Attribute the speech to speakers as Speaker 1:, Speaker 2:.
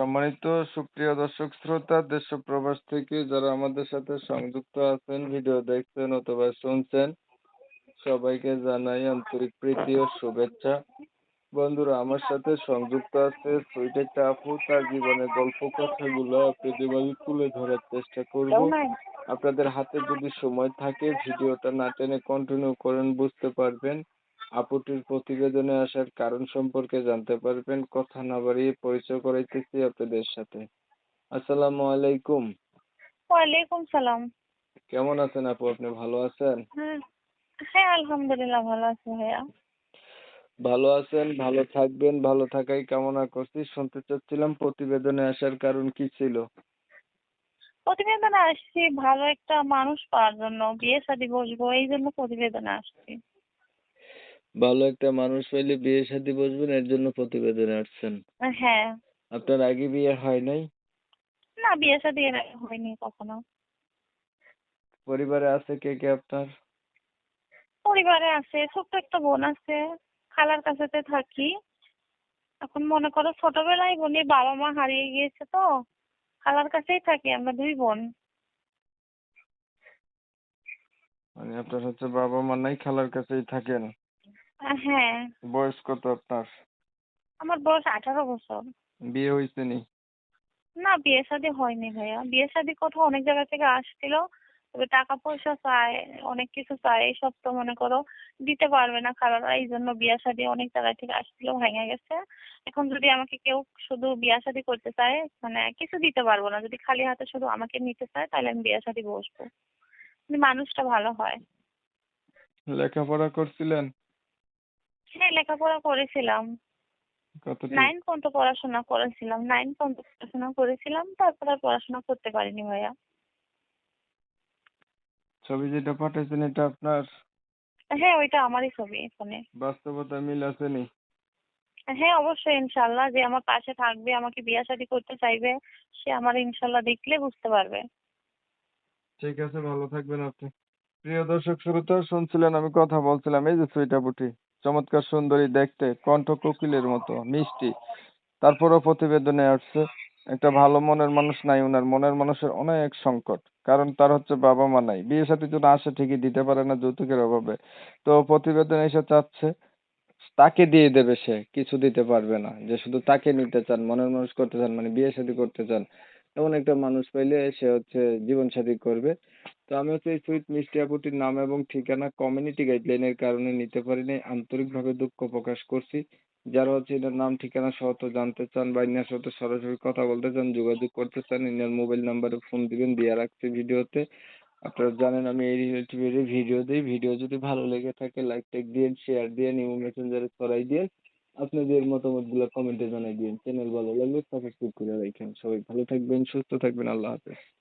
Speaker 1: সম্মানিত সুপ্রিয় দর্শক শ্রোতা দেশ ও প্রবাস থেকে যারা আমাদের সাথে সংযুক্ত আছেন ভিডিও দেখছেন অথবা শুনছেন সবাইকে জানাই আন্তরিক প্রীতি ও শুভেচ্ছা। বন্ধুরা আমার সাথে সংযুক্ত আছে সুইট একটা আপু। তার জীবনের গল্প কথাগুলো আপনাদের তুলে ধরার চেষ্টা করব। আপনাদের হাতে যদি সময় থাকে ভিডিওটা না টেনে কন্টিনিউ করেন বুঝতে পারবেন। আপুটির প্রতিবেদনে আসার কারণ সম্পর্কে জানতে পারবেন কথা না বাড়িয়ে পরিচয় করাইতেছি আপনাদের সাথে। আসসালামু আলাইকুম।
Speaker 2: ওয়ালাইকুম সালাম।
Speaker 1: কেমন আছেন আপু? আপনি ভালো আছেন?
Speaker 2: হ্যাঁ হ্যাঁ আলহামদুলিল্লাহ ভালো আছি ভাইয়া।
Speaker 1: ভালো আছেন ভালো থাকবেন ভালো থাকাই কামনা করছি। শুনতে চাচ্ছিলাম প্রতিবেদনে আসার কারণ কি ছিল?
Speaker 2: প্রতিবেদনে আসছি ভালো একটা মানুষ পাওয়ার জন্য বিয়ে শাদী বসবো এই জন্য প্রতিবেদনে আসছি।
Speaker 1: ভালো একটা মানুষ পাইলে বিয়ে শাদী বসবেন এর জন্য প্রতিবেদনে আসছেন।
Speaker 2: হ্যাঁ।
Speaker 1: আপনার আগে বিয়ে হয় নাই?
Speaker 2: না বিয়ে শাদী এর আগে হয়নি কখনো।
Speaker 1: পরিবারে আছে কে কে আপনার?
Speaker 2: পরিবারে আছে ছোট্ট একটা বোন আছে খালার কাছেতে থাকি। এখন মনে করো ছোটবেলায় বোনের বাবা মা হারিয়ে গিয়েছে তো খালার কাছেই থাকি আমরা দুই বোন।
Speaker 1: মানে আপনার হচ্ছে বাবা মা নাই খালার কাছেই থাকেন।
Speaker 2: হ্যাঁ।
Speaker 1: বয়স কত আপনার?
Speaker 2: আমার বয়স আঠারো বছর।
Speaker 1: বিয়ে হয়েছে নি?
Speaker 2: না বিয়ে শাদী হয়নি ভাইয়া। বিয়ে শাদী কথা অনেক জায়গা থেকে আসছিল তবে টাকা পয়সা চায় অনেক কিছু চায় এইসব তো মনে করো দিতে পারবে না খালারা এই জন্য বিয়ে শাদী অনেক জায়গা থেকে আসছিল ভেঙে গেছে। এখন যদি আমাকে কেউ শুধু বিয়ে শাদী করতে চায় মানে কিছু দিতে পারব না। যদি খালি হাতে শুধু আমাকে নিতে চায় তাহলে আমি বিয়ে শাদী বসবো। যদি মানুষটা ভালো হয়।
Speaker 1: লেখাপড়া করছিলেন?
Speaker 2: হ্যাঁ লেখাপড়া করেছিলাম। নাইন পর্যন্ত পড়াশোনা করেছিলাম নাইন পর্যন্ত পড়াশোনা করেছিলাম তারপর আর পড়াশোনা করতে পারিনি ভাইয়া।
Speaker 1: ছবি যেটা পাঠাইছেন এটা আপনার?
Speaker 2: হ্যাঁ ওইটা আমারই ছবি ফোনে।
Speaker 1: বাস্তবতা মিল আছে নি?
Speaker 2: হ্যাঁ অবশ্যই ইনশাল্লাহ যে আমার পাশে থাকবে আমাকে বিয়ে শাদী করতে চাইবে সে আমার ইনশাল্লাহ দেখলে বুঝতে পারবে।
Speaker 1: ঠিক আছে ভালো থাকবেন আপনি। প্রিয় দর্শক শ্রোতা শুনছিলেন আমি কথা বলছিলাম এই যে সুইটা বুটি। চমৎকার সুন্দরী দেখতে, কণ্ঠ কোকিলের মতো, মিষ্টি। তারপরও প্রতিবেদনে আসছে, একটা ভালো মনের মানুষ নাই ওনার মনের মানুষের অনেক সংকট, কারণ তার হচ্ছে বাবা মা নাই। বিয়ে সাথে জন্য আসে, ঠিকই দিতে পারে না যৌতুকের অভাবে। তো প্রতিবেদনে এসে চাচ্ছে, তাকে দিয়ে দেবে সে, কিছু দিতে পারবে না। যে শুধু তাকে নিতে চান, মনের মানুষ করতে চান মানে বিয়ে শাদী করতে চান এমন একটা মানুষ পাইলে সে হচ্ছে জীবন সাথী করবে। তো আমি হচ্ছে এই সুইট মিষ্টি আপুটির নাম এবং ঠিকানা কমিউনিটি গাইডলাইনের কারণে নিতে পারিনি, আন্তরিকভাবে দুঃখ প্রকাশ করছি। যারা হচ্ছে এনার নাম, ঠিকানা সহ তো জানতে চান বা ইনার সাথে সরাসরি কথা বলতে চান, যোগাযোগ করতে চান ইনার মোবাইল নাম্বারে ফোন দিবেন, দিয়ে রাখছি ভিডিওতে। আপনারা জানেন আমি এই রিলেটিভের ভিডিও দিই। ভিডিও যদি ভালো লেগে থাকে লাইক টেক দিয়েন শেয়ার দিয়েন ইমো মেসেঞ্জারে ছড়াই দিয়েন। আপনাদের মতামতগুলো কমেন্টে জানাই দিয়েন চ্যানেল ভালো লাগলে সাবস্ক্রাইব করে রাখেন সবাই ভালো থাকবেন, সুস্থ থাকবেন। আল্লাহ হাফেজ।